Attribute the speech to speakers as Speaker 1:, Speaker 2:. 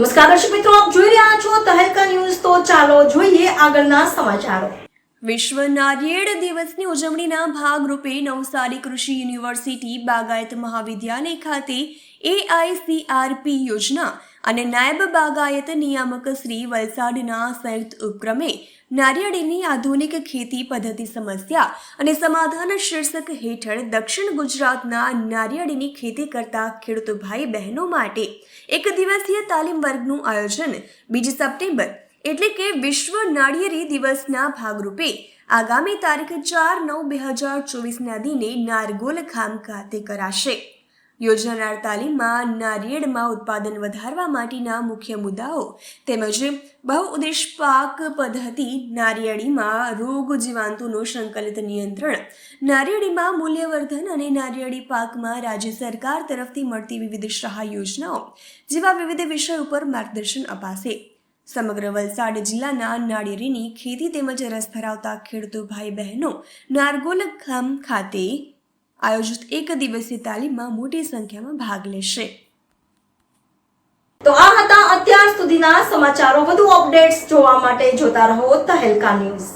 Speaker 1: મિત્રો, આપ જોઈ રહ્યા છો તહેલકા ન્યૂઝ. તો ચાલો જોઈએ આગળના સમાચારો.
Speaker 2: વિશ્વ નારિયેળ દિવસની ઉજવણીના ભાગરૂપે નવસારી કૃષિ યુનિવર્સિટી બાગાયત મહાવિદ્યાલય ખાતે એઆઈસીઆરપી યોજના અને નાયબ બાગાયત નિયામક શ્રી વલસાડના સંયુક્ત ઉપક્રમે નારિયેળીની આધુનિક ખેતી પદ્ધતિ સમસ્યા અને સમાધાન શીર્ષક હેઠળ દક્ષિણ ગુજરાતના નારિયેળીની ખેતી કરતા ખેડૂતો ભાઈ બહેનો માટે એક દિવસીય તાલીમ વર્ગનું આયોજન બીજી સપ્ટેમ્બર એટલે કે વિશ્વ નાળિયેરી દિવસના ભાગરૂપે આગામી તારીખ ચાર નવ બે હજાર ચોવીસના દિને નારગોલ ખામ ખાતે કરાશે. યોજાનાર તાલીમમાં નારિયેળમાં ઉત્પાદન વધારવા માટેના મુખ્ય મુદ્દાઓ તેમજ બહુઉદ્દેશ પાક પદ્ધતિ, નારિયેળીમાં રોગ જીવાંતુનું સંકલિત નિયંત્રણ, નારિયેળીમાં મૂલ્યવર્ધન અને નારિયેળી પાકમાં રાજ્ય સરકાર તરફથી મળતી વિવિધ સહાય યોજનાઓ જેવા વિવિધ વિષય ઉપર માર્ગદર્શન અપાશે. સમગ્ર વલસાડ જિલ્લાના નાળિયેરીની ખેતી તેમજ રસ ધરાવતા ખેડૂતો ભાઈ બહેનો નારગોલ ખામ ખાતે આયોજિત એક દિવસીય તાલીમમાં મોટી સંખ્યામાં ભાગ લેશે.
Speaker 1: તો આ હતા અત્યાર સુધીના સમાચારો. વધુ અપડેટ્સ જોવા માટે જોતા રહો તહેલકા ન્યૂઝ.